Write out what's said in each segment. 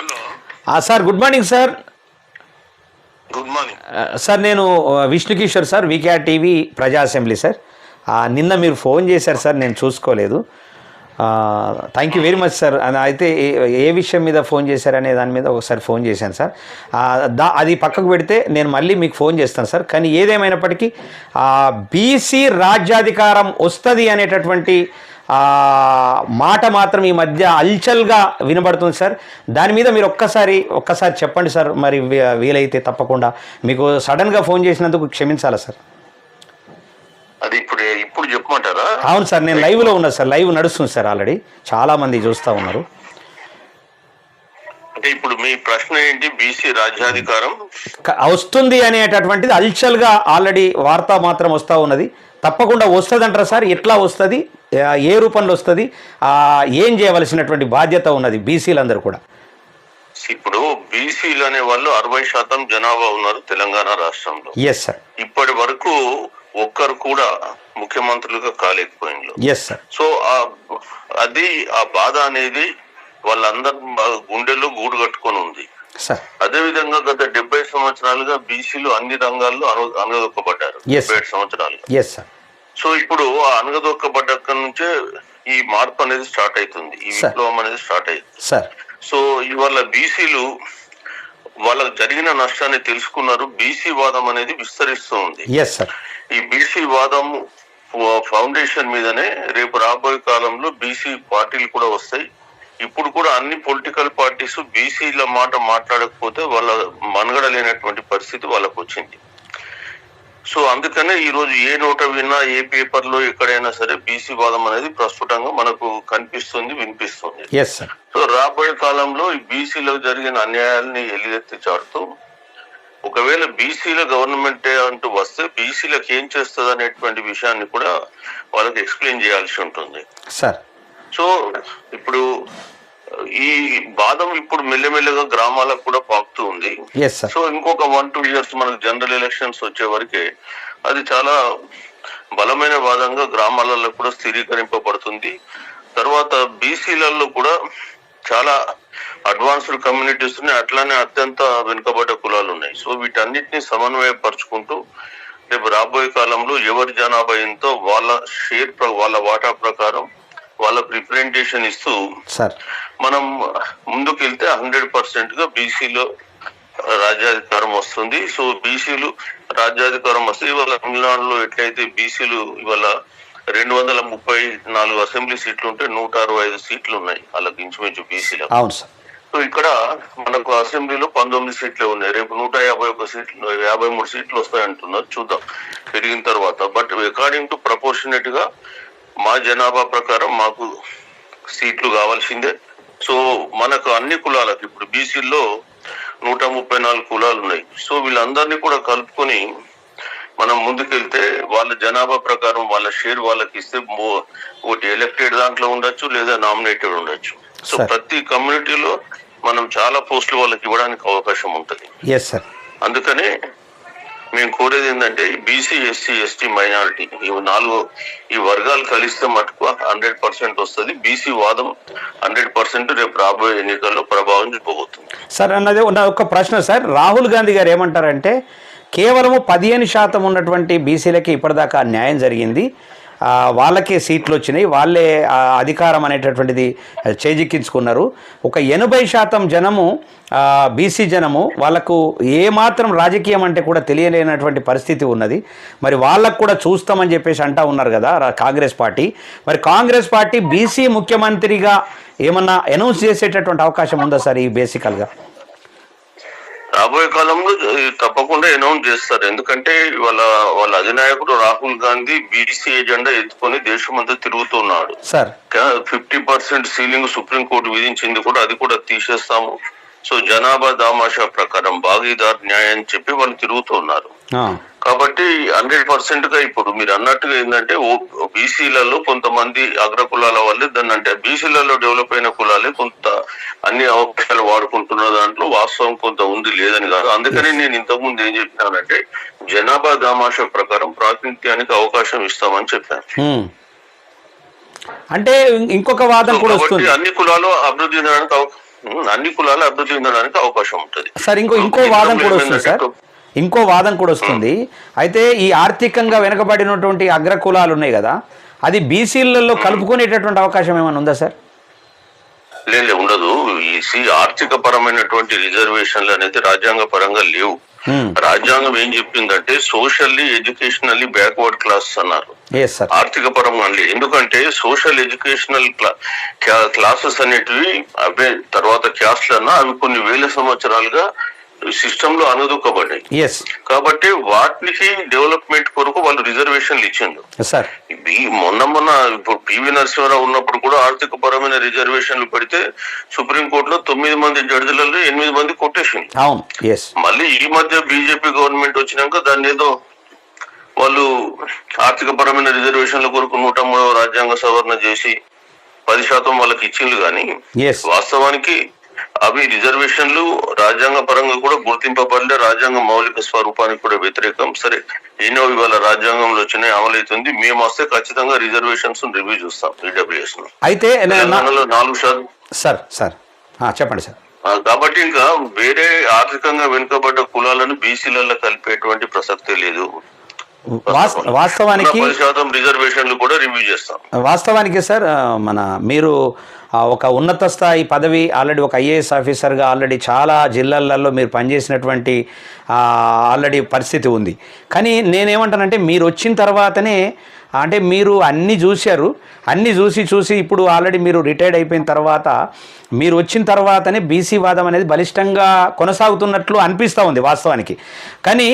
Hello. Sir good morning sir. Good morning. Sir నేను ఆ, Vishnu Kishore sir VKR TV Praja assembly sir నిన్న మీరు phone చేశారు sir నేను చూసుకోలేదు. Thank you very much sir. అని అయితే ఏ- విషయం మీద ఫోన్ చేశారనే దాని మీద ఒకసారి ఫోన్ చేశాను సార్. దా అది పక్కకు పెడితే నేను మళ్ళీ మీకు ఫోన్ చేస్తాను సార్. కానీ ఏదేమైనప్పటికీ బీసీ రాజ్యాధికారం వస్తుంది అనేటటువంటి మాట మాత్రం ఈ మధ్య అల్చల్గా వినబడుతుంది సార్. దాని మీద మీరు ఒక్కసారి ఒక్కసారి చెప్పండి సార్. మరి వీలైతే తప్పకుండా మీకు సడన్గా ఫోన్ చేసినందుకు క్షమించాలా సార్? అది ఇప్పుడు ఇప్పుడు చెప్పమంటారా? అవును సార్ నేను లైవ్లో ఉన్నా సార్. లైవ్ నడుస్తుంది సార్ ఆల్రెడీ. చాలామంది చూస్తూ ఉన్నారు. అంటే ఇప్పుడు మీ ప్రశ్న ఏంటి? బీసీ రాజ్యాధికారం? వస్తుంది అనేటటువంటిది అల్చల్గా ఆల్రెడీ వార్త మాత్రం వస్తూ ఉన్నది. తప్పకుండా వస్తుంది అంటారా సార్? ఎట్లా వస్తుంది? ఏ రూపంలో వస్తుంది? ఆ, ఏం చేయవలసినటువంటి బాధ్యత ఉన్నది బీసీలందరూ కూడా? ఇప్పుడు బీసీలు అనే వాళ్ళు అరవై శాతం జనాభా ఉన్నారు తెలంగాణ రాష్ట్రంలో. ఎస్ సార్ ఇప్పటి వరకు ఒక్కరు కూడా ముఖ్యమంత్రులుగా కాలేకపోయిండ్రు ఎస్ సార్ సో ఆ అది ఆ బాధ అనేది వాళ్ళందరి గుండెల్లో గూడు కట్టుకొని ఉంది. సార్ అదే విధంగా గత డెబ్బై సంవత్సరాలుగా బీసీలు అన్ని రంగాల్లో అను అనగదొక్కబడ్డారు Yes. డెబ్బై ఏడు సంవత్సరాలుగా. ఎస్ సార్ సో ఇప్పుడు ఆ అనగదొక్కబడ్డ నుంచే ఈ మార్పు అనేది స్టార్ట్ అవుతుంది. ఈ. విప్లవం అనేది స్టార్ట్ అయింది సో ఇవాళ బీసీలు వాళ్ళకు జరిగిన నష్టాన్ని తెలుసుకున్నారు. బీసీ వాదం అనేది విస్తరిస్తూ ఉంది. ఈ బీసీ వాదం ఫౌండేషన్ మీదనే రేపు రాబోయే కాలంలో బీసీ పార్టీలు కూడా వస్తాయి. ఇప్పుడు కూడా అన్ని పొలిటికల్ పార్టీస్ బీసీల మాట మాట్లాడకపోతే వాళ్ళ మనుగడ లేనటువంటి పరిస్థితి వాళ్ళకు వచ్చింది. సో అందుకనే ఈ రోజు ఏ నోట విన్నా ఏ పేపర్లో ఎక్కడైనా సరే బీసీ వాదం అనేది ప్రస్ఫుటంగా మనకు కనిపిస్తుంది వినిపిస్తుంది. సో రాబోయే కాలంలో ఈ బీసీలో జరిగిన అన్యాయాల్ని ఎలుగెత్తి చాటుతూ ఒకవేళ బీసీల గవర్నమెంటే అంటూ వస్తే బీసీలకు ఏం చేస్తుంది అనేటువంటి విషయాన్ని కూడా వాళ్ళకి ఎక్స్ప్లెయిన్ చేయాల్సి ఉంటుంది. సార్ సో ఇప్పుడు ఈ బాధం ఇప్పుడు మెల్లమెల్లగా గ్రామాలకు కూడా పాకుతూ ఉంది. సో ఇంకొక వన్ టూ ఇయర్స్ మనకు జనరల్ ఎలక్షన్స్ వచ్చే వరకే అది చాలా బలమైన వాదంగా గ్రామాలలో కూడా స్థిరీకరింపబడుతుంది. తర్వాత బీసీలలో కూడా చాలా అడ్వాన్స్డ్ కమ్యూనిటీస్ ఉన్నాయి. అట్లానే అత్యంత వెనుకబడ్డ కులాలు ఉన్నాయి. సో వీటన్నిటిని సమన్వయపరుచుకుంటూ రేపు రాబోయే కాలంలో ఎవరి జనాభా ఎంతో వాళ్ళ షేర్ వాళ్ళ వాటా ప్రకారం వాళ్ళకు రిప్రజెంటేషన్ ఇస్తూ మనం ముందుకు వెళ్తే హండ్రెడ్ పర్సెంట్గా బీసీలో రాజ్యాధికారం వస్తుంది. సో బీసీలు రాజ్యాధికారం వస్తే ఇవాళ తమిళనాడులో ఎట్లయితే బీసీలు ఇవాళ రెండు వందల ముప్పై నాలుగు అసెంబ్లీ సీట్లు ఉంటే నూట అరవై ఐదు సీట్లు ఉన్నాయి వాళ్ళకి ఇంచుమించు సార్. సో ఇక్కడ మనకు అసెంబ్లీలో పంతొమ్మిది సీట్లే ఉన్నాయి. రేపు నూట యాభై ఒక సీట్లు యాభై మూడు సీట్లు వస్తాయంటున్నారు. చూద్దాం. పెరిగిన తర్వాత. బట్ అకార్డింగ్ టు ప్రపోర్షనేట్గా మా జనాభా ప్రకారం మాకు సీట్లు కావాల్సిందే. సో మనకు అన్ని కులాలకు ఇప్పుడు బీసీల్లో నూట ముప్పై నాలుగు కులాలు ఉన్నాయి. సో వీళ్ళందరినీ కూడా కలుపుకొని మనం ముందుకెళ్తే వాళ్ళ జనాభా ప్రకారం వాళ్ళ షేర్ వాళ్ళకి ఇస్తే ఒకటి ఎలక్టెడ్ దాంట్లో ఉండొచ్చు లేదా నామినేటెడ్ ఉండొచ్చు. సో. ప్రతి కమ్యూనిటీలో మనం చాలా పోస్టులు వాళ్ళకి ఇవ్వడానికి అవకాశం ఉంటుంది. అందుకనే మేము కోరేది ఏంటంటే బీసీ ఎస్సీ ఎస్టీ మైనారిటీ ఈ నాలుగు ఈ వర్గాలు కలిస్తే మటుకు హండ్రెడ్ పర్సెంట్ వస్తుంది. బీసీ వాదం హండ్రెడ్ పర్సెంట్ రేపు రాబోయే ఎన్నికల్లో ప్రభావం చూపబోతుంది. సార్ అన్నది నా ఒక ప్రశ్న సార్. రాహుల్ గాంధీ గారు ఏమంటారంటే కేవలము పదిహేను శాతం ఉన్నటువంటి బీసీలకి ఇప్పటిదాకా న్యాయం జరిగింది. వాళ్ళకే సీట్లు వచ్చినాయి. వాళ్ళే అధికారం అనేటటువంటిది చేజిక్కించుకున్నారు. ఒక ఎనభై శాతం జనము బీసీ జనము వాళ్ళకు ఏమాత్రం రాజకీయం అంటే కూడా తెలియలేనటువంటి పరిస్థితి ఉన్నది. మరి వాళ్ళకు కూడా చూస్తామని చెప్పేసి అంటా ఉన్నారు కదా కాంగ్రెస్ పార్టీ. మరి కాంగ్రెస్ పార్టీ బీసీ ముఖ్యమంత్రిగా ఏమన్నా అనౌన్స్ చేసేటటువంటి అవకాశం ఉందా సార్ ఈ బేసికల్గా? రాబోయే కాలంలో తప్పకుండా అనౌన్స్ చేస్తారు. ఎందుకంటే వాళ్ళ వాళ్ళ అధినాయకుడు రాహుల్ గాంధీ బీసీ ఎజెండా ఎత్తుకొని దేశమంతా తిరుగుతున్నాడు. Sir. Fifty percent ceiling supreme court విధించింది కూడా అది కూడా తీసేస్తాము. సో జనాభా దామాషా ప్రకారం భాగీదార్ న్యాయం అని చెప్పి వాళ్ళు తిరుగుతున్నారు. కాబట్టి హండ్రెడ్ పర్సెంట్గా ఇప్పుడు మీరు అన్నట్టుగా ఏంటంటే బీసీలలో కొంతమంది అగ్ర కులాల వల్లే దాన్ని అంటే బీసీలలో డెవలప్ అయిన కులాలే కొంత అన్ని అవకాశాలు వాడుకుంటున్న దాంట్లో వాస్తవం కొంత ఉంది లేదని కాదు. అందుకని నేను ఇంతకుముందు ఏం చెప్పినానంటే జనాభా దామాషా ప్రకారం ప్రాతినిధ్యానికి అవకాశం ఇస్తామని చెప్పాను. అంటే ఇంకొక వాదన కూడా వస్తుంది. అన్ని కులాలు అభివృద్ధి చెందడానికి అన్ని కులాలు అభివృద్ధి చెందడానికి అవకాశం ఉంటుంది. సార్ ఇంకో ఇంకో వాదం కూడా వస్తుంది సార్. ఇంకో వాదం కూడా వస్తుంది. అయితే ఈ ఆర్థికంగా వెనుకబడినటువంటి అగ్ర కులాలు ఉన్నాయి కదా అది బీసీలలో కలుపుకునేటటువంటి అవకాశం ఏమైనా ఉందా సార్? లేదు ఉండదు. ఈ సి ఆర్థిక పరమైనటువంటి రిజర్వేషన్లు అనేది రాజ్యాంగ పరంగా లేవు. రాజ్యాంగం ఏం చెప్పిందంటే సోషల్లీ ఎడ్యుకేషనల్లీ బ్యాక్వర్డ్ క్లాస్ అన్నారు. ఆర్థిక పరంగా ఎందుకంటే సోషల్ ఎడ్యుకేషనల్ క్లాసెస్ అనేటివి అవే తర్వాత క్యాస్ట్లన్నా అవి కొన్ని వేల సంవత్సరాలుగా సిస్టమ్లో అనుదుక్కబడ్డాయి. ఎస్ కాబట్టి వాటికి డెవలప్మెంట్ కొరకు వాళ్ళు రిజర్వేషన్లు ఇచ్చిండు మొన్న మొన్న ఇప్పుడు పివి నరసింహారావు ఉన్నప్పుడు కూడా ఆర్థిక పరమైన రిజర్వేషన్లు పెడితే సుప్రీంకోర్టులో తొమ్మిది మంది జడ్జిలలో ఎనిమిది మంది కొట్టేసింది మళ్ళీ ఈ మధ్య బీజేపీ గవర్నమెంట్ వచ్చినాక దాన్ని ఏదో వాళ్ళు ఆర్థిక పరమైన రిజర్వేషన్ల కొరకు నూట మూడవ రాజ్యాంగ సవరణ చేసి పది శాతం వాళ్ళకి ఇచ్చిండ్రు కానీ వాస్తవానికి అవి రిజర్వేషన్లు రాజ్యాంగ పరంగా కూడా గుర్తింపబడలే రాజ్యాంగ మౌలిక స్వరూపానికి కూడా వ్యతిరేకం. సరే ఎన్నో ఇవాళ రాజ్యాంగంలో వచ్చినాయి అమలవుతుంది మేము వస్తే ఖచ్చితంగా రిజర్వేషన్స్ రివ్యూ చూస్తాం ఈడబ్ల్యూఎస్ అయితే నే- నా- తెలంగాణలో నాలుగు శాతం సార్ సార్. చెప్పండి సార్. కాబట్టి ఇంకా వేరే ఆర్థికంగా వెనుకబడ్డ కులాలను బీసీలలో కలిపేటువంటి ప్రసక్తే లేదు. వాస్- వాస్తవానికి శాతం రిజర్వేషన్లు కూడా రివ్యూ చేస్తాం. వాస్తవానికి సార్ మన మీరు ఒక ఉన్నత స్థాయి పదవి ఆల్రెడీ ఒక ఐఏఎస్ ఆఫీసర్గా ఆల్రెడీ చాలా జిల్లాలలో మీరు పనిచేసినటువంటి ఆల్రెడీ పరిస్థితి ఉంది. కానీ నేనేమంటానంటే మీరు వచ్చిన తర్వాతనే అంటే మీరు అన్నీ చూశారు అన్నీ చూసి చూసి ఇప్పుడు ఆల్రెడీ మీరు రిటైర్డ్ అయిపోయిన తర్వాత మీరు వచ్చిన తర్వాతనే బీసీ వాదం అనేది బలిష్టంగా కొనసాగుతున్నట్లు అనిపిస్తూ ఉంది వాస్తవానికి. కానీ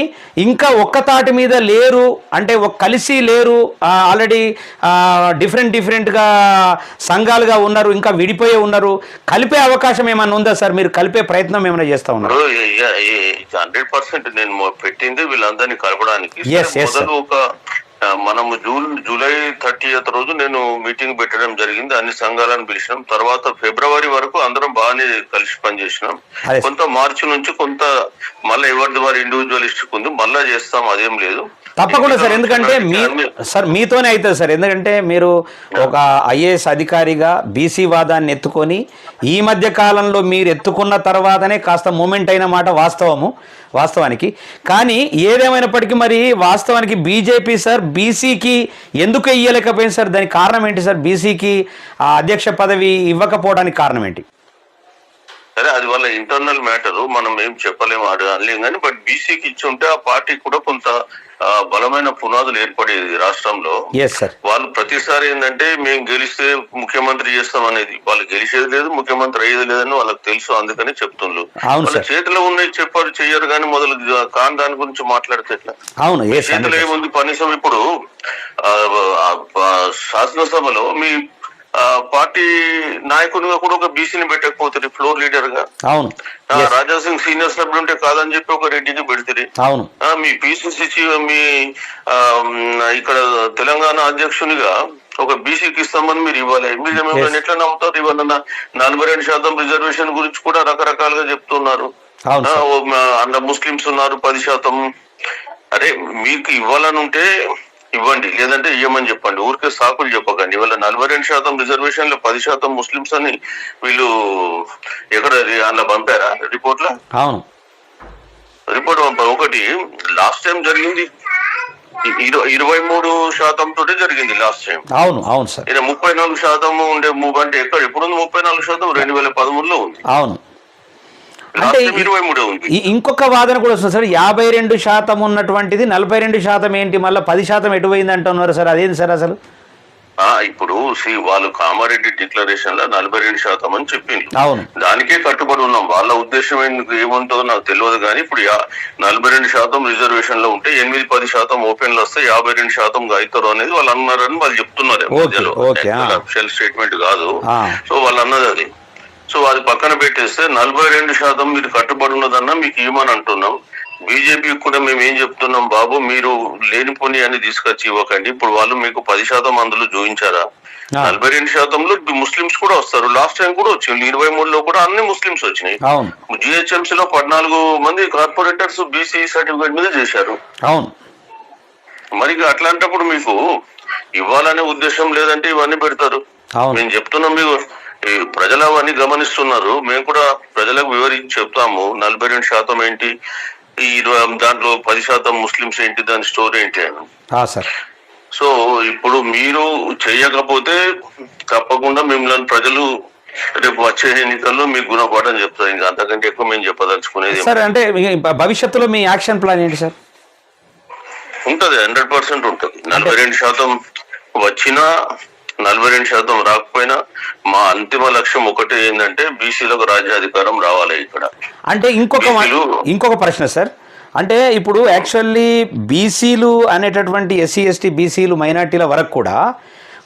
ఇంకా ఒక్క తాటి మీద లేరు అంటే ఒక కలిసి లేరు ఆల్రెడీ డిఫరెంట్ డిఫరెంట్గా సంఘాలుగా ఉన్నారు ఇంకా విడిపోయే ఉన్నారు. కలిపే అవకాశం ఏమైనా ఉందా సార్? మీరు కలిపే ప్రయత్నం ఏమైనా చేస్తూ ఉన్నారు? హండ్రెడ్ పర్సెంట్ నేను పెట్టింది వీళ్ళందరినీ కలపడానికి. మొదలు ఒక మనము జూన్ జూలై థర్టీ రోజు నేను మీటింగ్ పెట్టడం జరిగింది. అన్ని సంఘాలను పిలిచినాం. తర్వాత ఫిబ్రవరి వరకు అందరం బాగానే కలిసి పనిచేసినాం. కొంత మార్చి నుంచి కొంత మళ్ళీ ఎవరిది వారి ఇండివిజువలిస్టిక్ ఉంది మళ్ళా చేస్తాం అదేం లేదు. తప్పకుండా సార్ ఎందుకంటే మీ సార్ మీతోనే అవుతుంది సార్. ఎందుకంటే మీరు ఒక ఐఏఎస్ అధికారిగా బీసీ వాదాన్ని ఎత్తుకొని ఈ మధ్య కాలంలో మీరు ఎత్తుకున్న తర్వాతనే కాస్త మూమెంట్ అయిన మాట వాస్తవము వాస్తవానికి. కానీ ఏదేమైనప్పటికీ మరి వాస్తవానికి బీజేపీ సార్ బీసీకి ఎందుకు ఇయ్యలేకపోయింది సార్? దానికి కారణం ఏంటి సార్? బీసీకి అధ్యక్ష పదవి ఇవ్వకపోవడానికి కారణం ఏంటి? సరే అది వాళ్ళ ఇంటర్నల్ మ్యాటర్ మనం ఏం చెప్పలేము అది అనలేం కానీ బట్ బీసీకి ఇచ్చి ఉంటే ఆ పార్టీ కూడా కొంత బలమైన పునాదులు ఏర్పడేది రాష్ట్రంలో. వాళ్ళు ప్రతిసారి ఏంటంటే మేము గెలిస్తే ముఖ్యమంత్రి చేస్తాం అనేది. వాళ్ళు గెలిచేది లేదు ముఖ్యమంత్రి అయ్యేది లేదని వాళ్ళకి తెలుసు అందుకని చెప్తుండ్రు అవును వాళ్ళ. చేతిలో ఉన్నాయి చెప్పారు చెయ్యరు కానీ మొదలు కాని దాని గురించి మాట్లాడితే ఎట్లా? చేతిలో ఏముంది? కనీసం ఇప్పుడు శాసనసభలో మీ పార్టీ నాయకునిగా కూడా ఒక బీసీని పెట్టకపోతుంది ఫ్లోర్ లీడర్గా అవును రాజా సింగ్ సీనియర్ సభ్యుడు ఉంటే కాదని చెప్పి ఒక రెడ్డిని పెడుతుంది అవును. మీ పిసిసి మీ ఇక్కడ తెలంగాణ అధ్యక్షునిగా ఒక బీసీకి ఇస్తామని మీరు ఇవ్వాలి. మీరు మిమ్మల్ని ఎట్లా నమ్ముతారు? ఇవాళ నా- నలభై రెండు శాతం రిజర్వేషన్ గురించి కూడా రకరకాలుగా చెప్తున్నారు. అవును ఆ, సార్ ఓ మ- అందులో ముస్లిమ్స్ ఉన్నారు పది శాతం. అరే మీకు ఇవ్వాలని ఉంటే ఇవ్వండి. లేదంటే ఇవ్వమని చెప్పండి. ఊరికే సాకులు చెప్పకండి. ఇవాళ నలభై రెండు శాతం రిజర్వేషన్లో పది శాతం ముస్లిమ్స్ అని వీళ్ళు ఎక్కడ అందులో పంపారా రిపోర్ట్లో? అవును. రిపోర్ట్ పంపారు ఒకటి లాస్ట్ టైం జరిగింది. ఇరవై మూడు శాతం తోటే జరిగింది లాస్ట్ టైం. అవును అవును సార్. ముప్పై నాలుగు శాతం ఉండే మూవ్ అంటే ఎక్కడ? ఇప్పుడు ముప్పై నాలుగు శాతం రెండు వేల పదమూడులో ఉంది. అవును. అంటే ఇంకొక వాదన కూడా వస్తుంది సార్. యాభై రెండు శాతం ఉన్నటువంటిది నలభై రెండు శాతం ఏంటి మళ్ళీ పది శాతం ఎటు పోయింది అంటున్నారు సార్? అదేంటి సార్ అసలు? ఆ ఇప్పుడు వాళ్ళు కామారెడ్డి డిక్లరేషన్లో నలభై రెండు శాతం అని చెప్పింది అవును. దానికే కట్టుబడి ఉన్నాం. వాళ్ళ ఉద్దేశం ఏముంటుందో నాకు తెలియదు కానీ ఇప్పుడు నలభై రెండు శాతం రిజర్వేషన్లో ఉంటే ఎనిమిది పది శాతం ఓపెన్లో వస్తే యాభై రెండు శాతం అవుతారు అనేది వాళ్ళు అన్నారని వాళ్ళు చెప్తున్నారు. ఆ. అఫిషియల్ స్టేట్మెంట్ కాదు. సో వాళ్ళు అన్నది అది. సో అది పక్కన పెట్టేస్తే నలభై రెండు శాతం మీరు కట్టుబడి ఉన్నదన్నా మీకు ఇవ్వమని అంటున్నాం? బీజేపీ కూడా మేము ఏం చెప్తున్నాం బాబు మీరు లేనిపోని అని తీసుకొచ్చి ఇవ్వకండి. ఇప్పుడు వాళ్ళు మీకు పది శాతం అందులో చూపించారా ఆ. నలభై రెండు శాతంలో ముస్లిమ్స్ కూడా వస్తారు. లాస్ట్ టైం కూడా వచ్చింది. ఇరవై మూడులో కూడా అన్ని ముస్లిమ్స్ వచ్చినాయి. జిహెచ్ఎంసీ లో పద్నాలుగు మంది కార్పొరేటర్స్ బీసీ సర్టిఫికేట్ మీద చేశారు. మరి అట్లాంటప్పుడు మీకు ఇవ్వాలనే ఉద్దేశం లేదంటే ఇవన్నీ పెడతారు. మేము చెప్తున్నాం మీకు. ఈ ప్రజలు అవన్నీ గమనిస్తున్నారు. మేము కూడా ప్రజలకు వివరించి చెప్తాము. నలభై రెండు శాతం ఏంటి? ఈ ఇరవై దాంట్లో పది శాతం ముస్లిమ్స్ ఏంటి? దాని స్టోరీ ఏంటి అని. సో ఇప్పుడు మీరు చేయకపోతే తప్పకుండా మిమ్మల్ని ప్రజలు రేపు వచ్చే ఎన్నికల్లో మీకు గుణపాఠం చెప్తారు. ఇంకా అంతకంటే ఎక్కువ మేము చెప్పదలుచుకునేది సార్ అంటే భవిష్యత్తులో మీ యాక్షన్ ప్లాన్ ఏంటి సార్? ఉంటది హండ్రెడ్ పర్సెంట్ ఉంటది. నలభై రెండు శాతం వచ్చినా నలభై రెండు శాతం రాకపోయినా మా అంతిమ లక్ష్యం ఒకటే ఏంటంటే బీసీలకు రాజ్యాధికారం రావాలి ఇక్కడ. అంటే ఇంకొక ఇంకొక ప్రశ్న సార్. అంటే ఇప్పుడు యాక్చువల్లీ బీసీలు అనేటటువంటి ఎస్సీ ఎస్టీ బీసీలు మైనార్టీల వరకు కూడా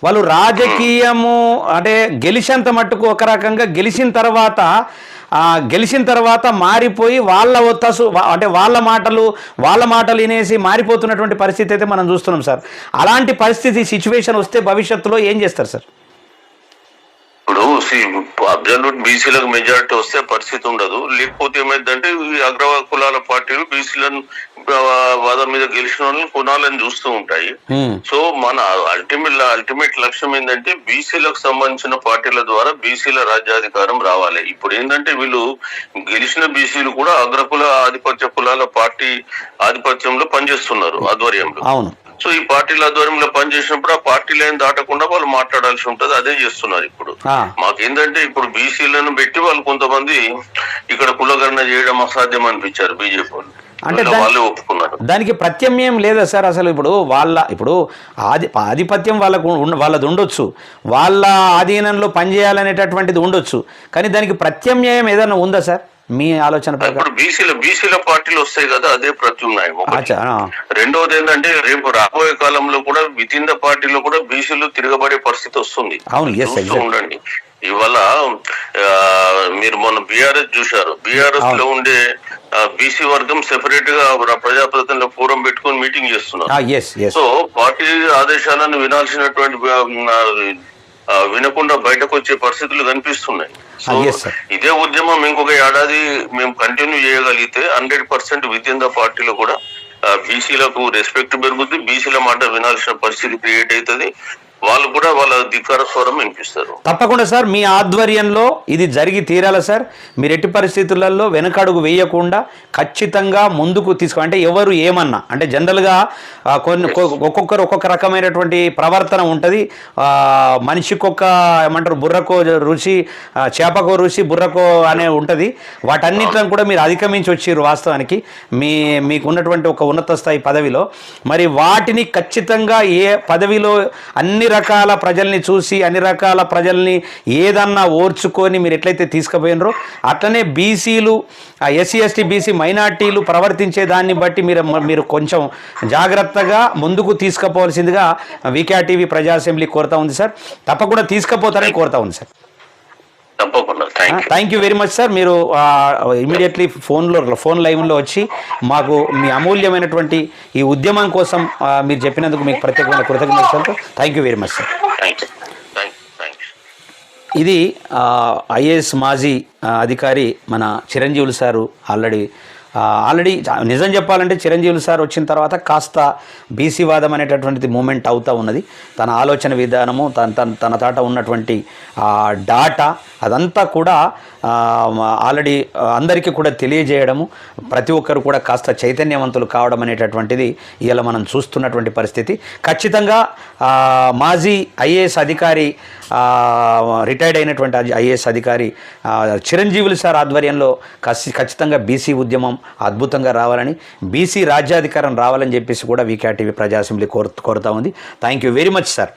వాళ్ళు రాజకీయము అంటే గెలిచేంత మట్టుకు ఒక రకంగా గెలిచిన తర్వాత గెలిచిన తర్వాత మారిపోయి వాళ్ళ ఒత్తసు అంటే వాళ్ళ మాటలు వాళ్ళ మాటలు వినేసి మారిపోతున్నటువంటి పరిస్థితి అయితే మనం చూస్తున్నాం సార్. అలాంటి పరిస్థితి సిచ్యువేషన్ వస్తే భవిష్యత్తులో ఏం చేస్తారు సార్? ఇప్పుడు అబ్జల్యూట్ బీసీలకు మెజారిటీ వస్తే పరిస్థితి ఉండదు. లేకపోతే ఏమైందంటే ఈ కులాల పార్టీలు బీసీలను వాదం మీద గెలిచిన వాళ్ళని కొనాలని చూస్తూ ఉంటాయి. సో మన అల్టిమేట్ అల్టిమేట్ లక్ష్యం ఏంటంటే బీసీలకు సంబంధించిన పార్టీల ద్వారా బీసీల రాజ్యాధికారం రావాలి. ఇప్పుడు ఏంటంటే వీళ్ళు గెలిచిన బీసీలు కూడా అగ్రకుల ఆధిపత్య కులాల పార్టీ ఆధిపత్యంలో పనిచేస్తున్నారు ఆధ్వర్యంలో. అవును. సో ఈ పార్టీల ఆధ్వర్యంలో పనిచేసినప్పుడు ఆ పార్టీ లైన్ దాటకుండా వాళ్ళు మాట్లాడాల్సి ఉంటది. అదే చేస్తున్నారు ఇప్పుడు. మాకేంటంటే ఇప్పుడు బీసీలను పెట్టి వాళ్ళు కొంతమంది ఇక్కడ కులగణన చేయడం అసాధ్యం అనిపించారు బీజేపీ వాళ్ళు. అంటే దానికి ప్రత్యామ్నాయం లేదా సార్ అసలు ఇప్పుడు వాళ్ళ ఇప్పుడు ఆది ఆధిపత్యం వాళ్ళకు వాళ్ళది ఉండొచ్చు. వాళ్ళ ఆధీనంలో పనిచేయాలనేటటువంటిది ఉండొచ్చు. కానీ దానికి ప్రత్యామ్నాయం ఏదైనా ఉందా సార్? మీ ఆలోచన ఇప్పుడు బీసీల బీసీల పార్టీలు వస్తాయి కదా అదే ఆ. రెండవది ఏంటంటే రేపు రాబోయే కాలంలో కూడా విత్ ఇన్ ద పార్టీలో కూడా బీసీలు తిరగబడే పరిస్థితి వస్తుంది. అవును. ఉండండి. ఇవాళ మీరు మొన్న బీఆర్ఎస్ చూశారు. బీఆర్ఎస్లో ఉండే బీసీ వర్గం సెపరేట్గా ప్రజాప్రతినిధుల ఫోరం పెట్టుకొని మీటింగ్ చేస్తున్నారు. సో పార్టీ ఆదేశాలను వినాల్సినటువంటి వినకుండా బయటకు వచ్చే పరిస్థితులు కనిపిస్తున్నాయి. Ah. ఇదే ఉద్యమం ఇంకొక ఏడాది మేము కంటిన్యూ చేయగలిగితే hundred percent with in the పార్టీలో కూడా బీసీలకు రెస్పెక్ట్ పెరుగుద్ది బీసీల మాట వినాల్సిన పరిస్థితి క్రియేట్ అవుతుంది వాళ్ళు కూడా వాళ్ళ ధిక్కార స్వరం వినిపిస్తారు. తప్పకుండా సార్ మీ ఆధ్వర్యంలో ఇది జరిగి తీరాలి సార్. మీరు ఎట్టి పరిస్థితులలో వెనకడుగు వేయకుండా ఖచ్చితంగా ముందుకు తీసుకో అంటే ఎవరు ఏమన్నా అంటే జనరల్గా కొన్ని ఒక్కొక్కరు ఒక్కొక్క రకమైనటువంటి ప్రవర్తన ఉంటుంది. మనిషికొక ఏమంటారు బుర్రకో రుచి చేపకో రుచి బుర్రకో అనే ఉంటుంది. వాటన్నిటిని కూడా మీరు అధిగమించి వచ్చారు వాస్తవానికి. మీ మీకు ఉన్నటువంటి ఒక ఉన్నత స్థాయి పదవిలో. మరి వాటిని ఖచ్చితంగా ఏ పదవిలో అన్ని రకాల ప్రజల్ని చూసి అన్ని రకాల ప్రజల్ని ఏదన్నా ఓర్చుకొని మీరు ఎట్లయితే తీసుకుపోయినరో అట్లనే బీసీలు ఎస్సీ ఎస్టీ బీసీ మైనార్టీలు ప్రవర్తించే దాన్ని బట్టి మీరు మీరు కొంచెం జాగ్రత్తగా ముందుకు తీసుకుపోవాల్సిందిగా వికే టీవీ ప్రజా అసెంబ్లీ కోరుతా ఉంది సార్. తప్పకుండా తీసుకుపోతారని కోరుతా ఉంది సార్. తప్పకుండా. Thank you very much sir మీరు ఇమీడియట్లీ ఫోన్లో ఫోన్ లైవ్లో వచ్చి మాకు మీ అమూల్యమైనటువంటి ఈ ఉద్యమం కోసం మీరు చెప్పినందుకు మీకు ప్రత్యేకమైన కృతజ్ఞతలు. Thank you very much sir ఇది ఐఏఎస్ మాజీ అధికారి మన చిరంజీవులు సారు ఆల్రెడీ ఆల్రెడీ నిజం చెప్పాలంటే చిరంజీవులు సార్ వచ్చిన తర్వాత కాస్త బీసీ వాదం అనేటటువంటిది మూమెంట్ అవుతూ ఉన్నది. తన ఆలోచన విధానము తన తన తన తాట ఉన్నటువంటి డాటా అదంతా కూడా ఆల్రెడీ అందరికీ కూడా తెలియజేయడము ప్రతి ఒక్కరు కూడా కాస్త చైతన్యవంతులు కావడం అనేటటువంటిది ఇలా మనం చూస్తున్నటువంటి పరిస్థితి. ఖచ్చితంగా మాజీ ఐఏఎస్ అధికారి రిటైర్డ్ అయినటువంటి ఐఏఎస్ అధికారి చిరంజీవులు సార్ ఆధ్వర్యంలో ఖచ్చితంగా బీసీ ఉద్యమం అద్భుతంగా రావాలని బీసీ రాజ్యాధికారం రావాలని చెప్పేసి కూడా వీకే టీవీ ప్రజా అసెంబ్లీ కోరు కోరుతా ఉంది. Thank you very much sir.